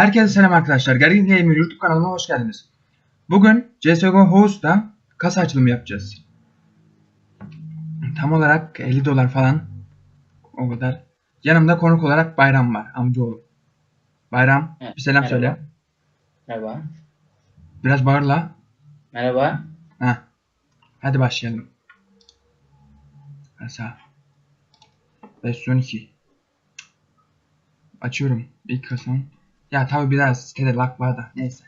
Herkese selam arkadaşlar. Gergin Gamer YouTube kanalıma hoş geldiniz. Bugün CSGO Host'ta kasa açılımı yapacağız. Tam olarak 50 dolar falan. O kadar. Yanımda konuk olarak Bayram var. Amcaoğlu. Bayram Evet, bir selam merhaba. söyle. Merhaba. Biraz bağır la. Merhaba. Heh. Hadi başlayalım. Kasa. 512. Açıyorum ilk kasam. Ya tabi biraz sitede lag var da neyse.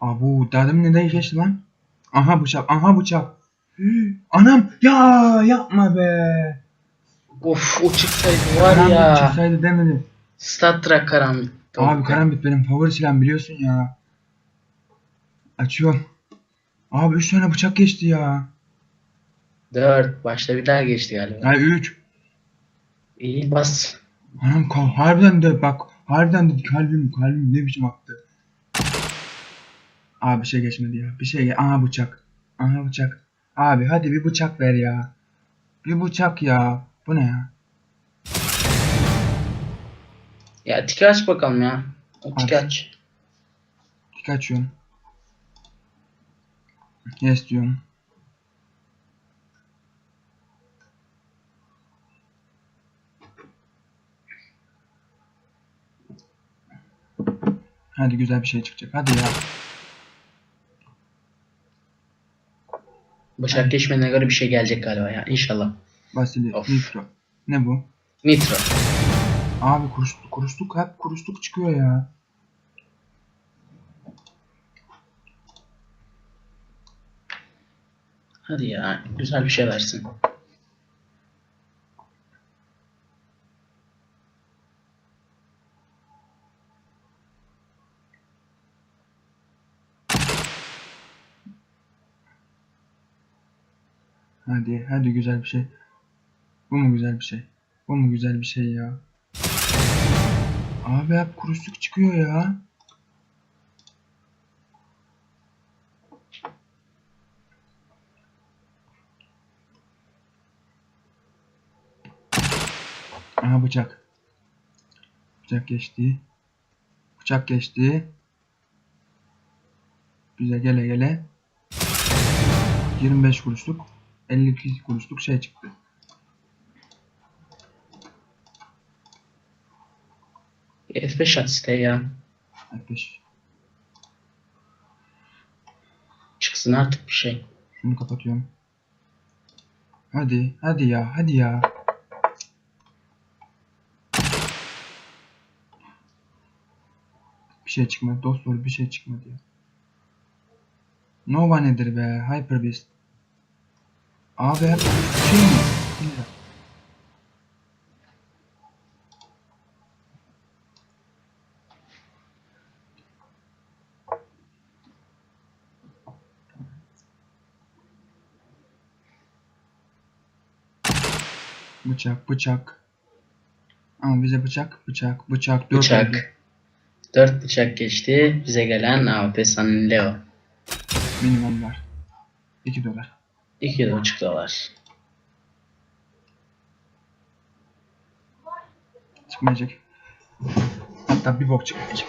Abu dedim ne geçti lan? Aha bıçak, aha bıçak. Anam ya yapma be. Of o çıksaydı var Karambit ya. çıksaydı demedim. Star Trek karambit. Abi karambit benim favori silahım biliyorsun ya. Açıyorum. Abi 3 tane bıçak geçti ya. 4. Başta bir daha geçti galiba. Ay 3. İyi bas. Anam kal harbiden de bak harbiden de kalbim kalbim ne biçim aktı. Abi bir şey geçmedi ya. Bir şey Aha bıçak. Aha bıçak. Abi hadi bir bıçak ver ya. Bir bıçak ya. Bu ne ya? Ya tiki aç bakalım ya. O tiki Aç. aç. Dik açıyorum. Yes diyorum. Hadi güzel bir şey çıkacak. Hadi ya. Bıçak geçmediğine göre bir şey gelecek galiba ya. İnşallah. Vasili Of. Nitro. Ne bu? Nitro. Abi kuruşluk, kuruşluk hep kuruşluk çıkıyor ya. Hadi ya. Güzel bir şey versin. Hadi, hadi güzel bir şey. Bu mu güzel bir şey? Bu mu güzel bir şey ya? Abi hep kuruşluk çıkıyor ya. Aha bıçak. Bıçak geçti. Bıçak geçti. Bize gele gele 25 kuruşluk 52 kuruşluk şey çıktı. F5 at siteye ya. Arkadaş Çıksın artık bir şey. şunu kapatıyorum. Hadi hadi ya hadi ya. Bir şey çıkmadı dostlar bir şey çıkmadı ya. Nova nedir be Hyper Beast. Abi hep şey mi? Lira. Bıçak bıçak. Ama bize bıçak bıçak bıçak dört. Bıçak. 4 bıçak geçti. Bize gelen AWP San Leo. Minimum var. 2 dolar. 2,5 dolar. Çıkmayacak. Hatta bir bok çıkmayacak.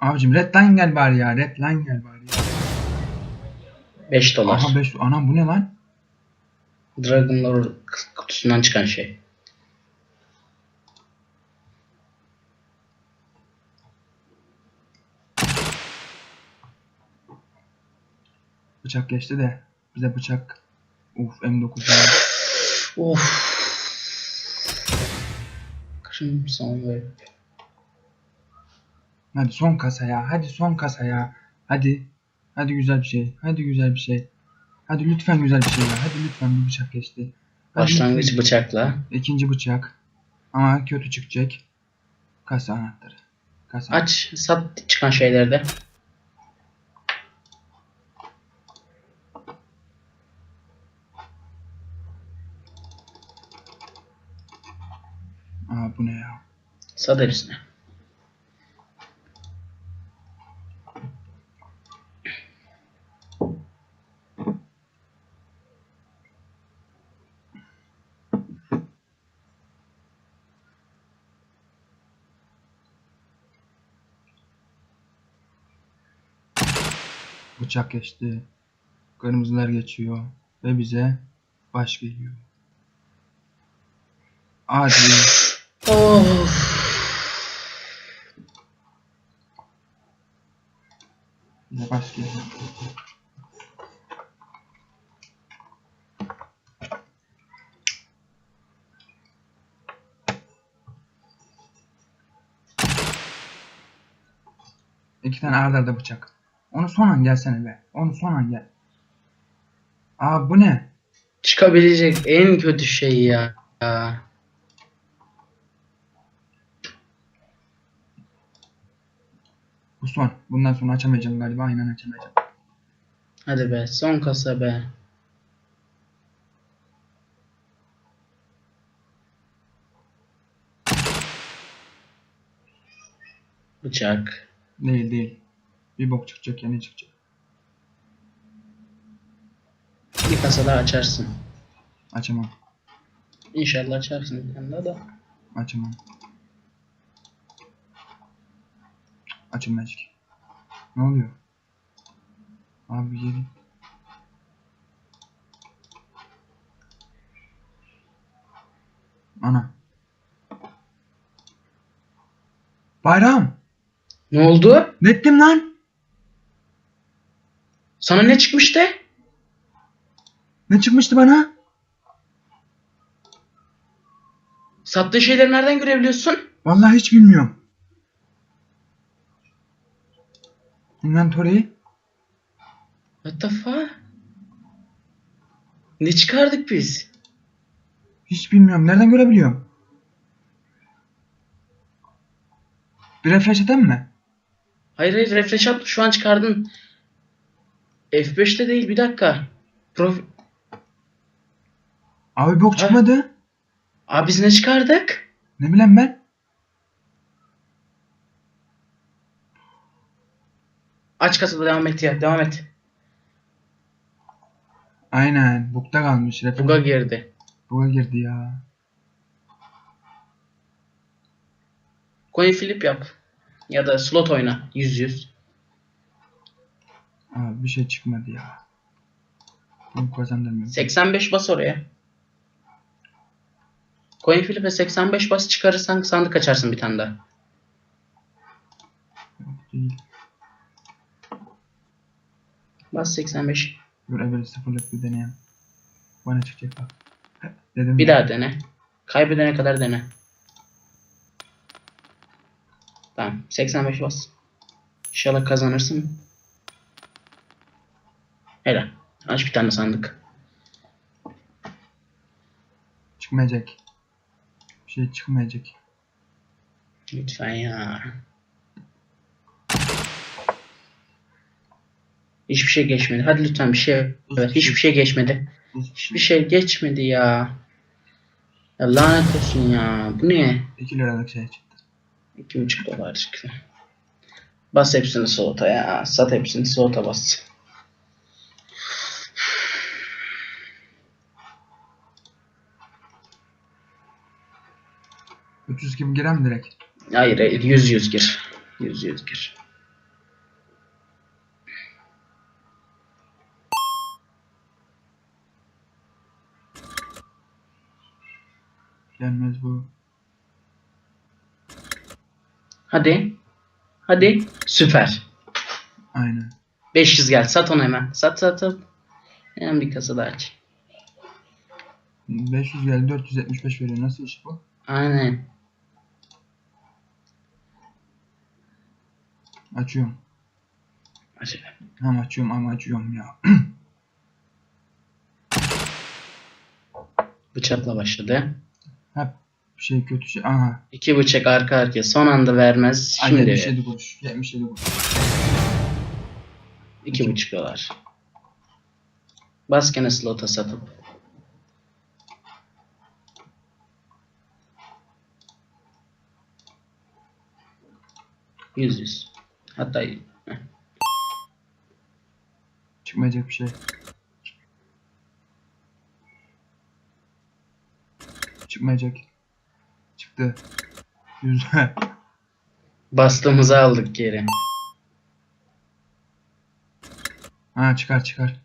Abicim redline gel bari ya. Redline gel bari. 5 dolar. Aha 5 Anam bu ne lan? Dragon Lore kutusundan çıkan şey. Bıçak geçti de. Bize bıçak. Uf M9 ya. Of. Crimson Web. Hadi son kasa ya. Hadi son kasa ya. Hadi. Hadi güzel bir şey. Hadi güzel bir şey. Hadi lütfen güzel bir şey ya. Hadi lütfen bir bıçak geçti. Hadi Başlangıç lütfen. bıçakla. İkinci bıçak. Ama kötü çıkacak. Kasa anahtarı. Kasa. Aç, sat çıkan şeylerde. Aa bu ne ya? Sat hepsini. Bıçak geçti. Kırmızılar geçiyor. Ve bize baş geliyor. Hadi. Of. bize baş geliyor. İki tane arda arda bıçak. Onu son an gelsene be. Onu son an gel. Aa bu ne? Çıkabilecek en kötü şey ya. Bu son. Bundan sonra açamayacağım galiba. Aynen açamayacağım. Hadi be son kasa be. Bıçak. Değil değil. Bir bok çıkacak yani çıkacak. Bir kasa daha açarsın. Açamam. İnşallah açarsın bir tane da. Açamam. Açılmayacak. Ne oluyor? Abi yedi. Ana. Bayram. Ne oldu? Ne ettim lan? Sana ne çıkmıştı? Ne çıkmıştı bana? Sattığı şeyleri nereden görebiliyorsun? Vallahi hiç bilmiyorum. Inventory. What the fuck? Ne çıkardık biz? Hiç bilmiyorum. Nereden görebiliyorum? Bir refresh edeyim mi? Hayır hayır refresh at şu an çıkardın. F5'te değil bir dakika. Prof... Abi bok Ha? çıkmadı. Abi biz ne çıkardık? Ne bileyim ben? Aç kasada devam et ya devam et. Aynen. Bukta kalmış. Refresh. Buga girdi. Buga girdi ya. Coin flip yap. Ya da slot oyna. 100 100. Abi bir şey çıkmadı ya. Bunu kazandıramıyorum. 85 bas oraya. Coin flip'e 85 bas çıkarırsan sandık açarsın bir tane daha. Yok değil. Bas 85. Dur evvel sıfırlık bir deneyelim. Bana çıkacak bak. Dedim Bir ya. daha dene. Kaybedene kadar dene. Tamam. 85 bas. İnşallah kazanırsın. Helal. Aç bir tane sandık. Çıkmayacak. Bir şey çıkmayacak. Lütfen ya. Hiçbir şey geçmedi. Hadi lütfen bir şey. Evet, hiçbir şey geçmedi. Hiçbir şey geçmedi ya. Ya lanet olsun ya. Bu ne? 2 liralık şey çıktı. 2,5 dolar çıktı. Bas hepsini slota ya. Sat hepsini slota bas. 300 gibi girer mi direkt? Hayır hayır 100 100 gir. 100 100 gir. Gelmez bu. Hadi. Hadi. Süper. Aynen. 500 gel. Sat onu hemen. Sat sat sat. Hemen bir kasa daha aç. 500 geldi 475 veriyor. Nasıl iş bu? Aynen. Açıyorum. Hadi. Ama açıyorum ama açıyorum ya. Bıçakla başladı. Hep bir şey kötü şey. Aha. İki bıçak arka arkaya. Son anda vermez. Ay, Şimdi 77 kuruş. 77 kuruş. iki buçuk dolar. Bas gene slota satıp. Yüz yüz. Hatta. Çıkmayacak bir şey. Çıkmayacak. Çıktı. Güzel. bastığımızı aldık geri. Ha çıkar çıkar.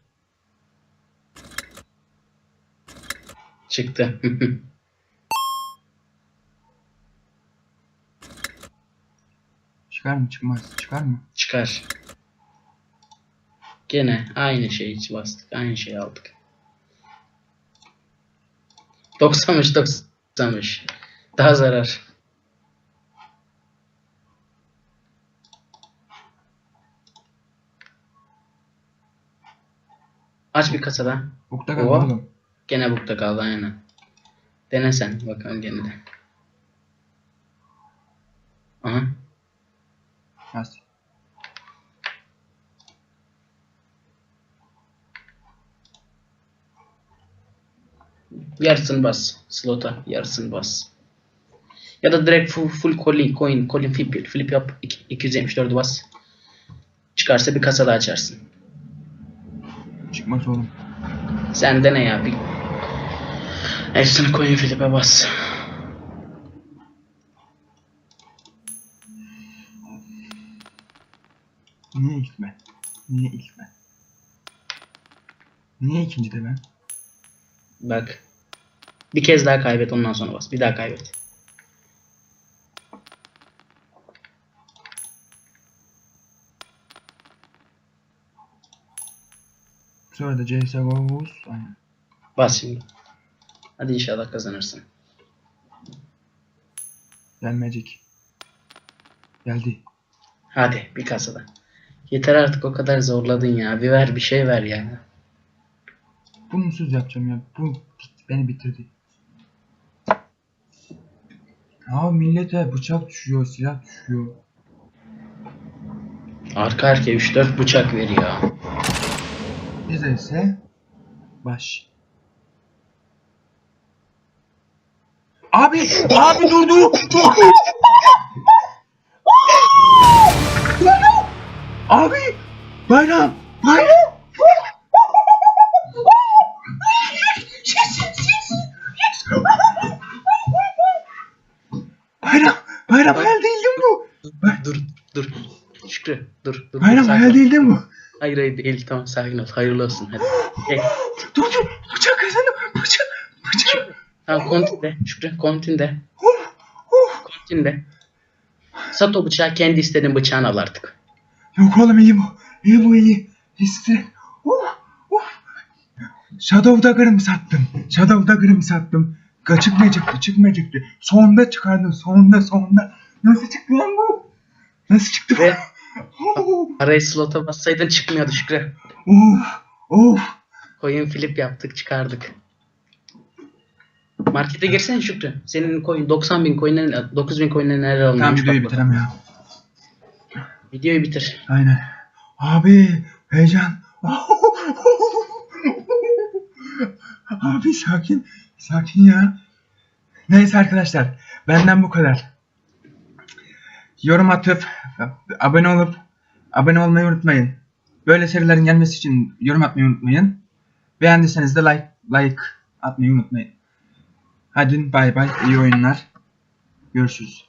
Çıktı. Çıkar mı çıkmaz. Çıkar mı? Çıkar. Gene aynı şeyi bastık. Aynı şeyi aldık. 90'mış 90'mış. Daha zarar. Aç bir kasada. Bukta kaldı oğlum. Gene bukta kaldı aynen. Dene sen bakalım gene de. Aha. Az. Yarısını bas. Slota yarısını bas. Ya da direkt full, full coin, coin, coin flip, flip yap. İki- 274'ü bas. Çıkarsa bir kasa daha açarsın. Çıkmaz oğlum. Sen dene ya bir. Hepsini coin flip'e bas. Niye ben? Niye ilk ben? Niye ikinci de ben? Bak. Bir kez daha kaybet ondan sonra bas. Bir daha kaybet. Sonra da CSGO Aynen. Bas şimdi. Hadi inşallah kazanırsın. Gelmeyecek. Geldi. Hadi bir kasada. Yeter artık o kadar zorladın ya. Bir ver bir şey ver ya. Bunu söz yapacağım ya. Bu beni bitirdi. Ya millete bıçak düşüyor, silah düşüyor. Arka arkaya 3-4 bıçak veriyor. Bize ise baş. Abi, abi durdu. abi, bayram, bayram. Bayram, bayram hayal değildi mi bu? Dur dur. Şükrü dur dur. Bayram hayal ol. değildi mi bu? Hayır hayır değil tamam sakin ol. Hayırlı olsun hadi. Gel. Dur dur, bıçak kazandım, bıçak, bıçak. Tamam kontin de. Şükrü kontin de. Kontin de. Sat o bıçağı kendi istediğin bıçağını al artık. Yok oğlum iyi bu. İyi bu iyi. İşte. Of, of. Shadow Dagger'ımı sattım. Shadow Dagger'ımı sattım. Çıkmayacaktı, çıkmayacaktı. Sonunda çıkardım, sonunda, sonunda. Nasıl çıktı lan bu? Nasıl çıktı bu? Ve Of, arayı slota bassaydın çıkmıyordu Şükrü. of, of. Coin flip yaptık çıkardık. Markete girsene Şükrü. Senin coin 90 bin coin'lerin 9 bin coin'lerin neler alınmış. Tamam videoyu bitirem ya. Videoyu bitir. Aynen. Abi heyecan. Abi sakin. Sakin ya. Neyse arkadaşlar. Benden bu kadar. Yorum atıp abone olup abone olmayı unutmayın. Böyle serilerin gelmesi için yorum atmayı unutmayın. Beğendiyseniz de like like atmayı unutmayın. Hadi bay bay. iyi oyunlar. Görüşürüz.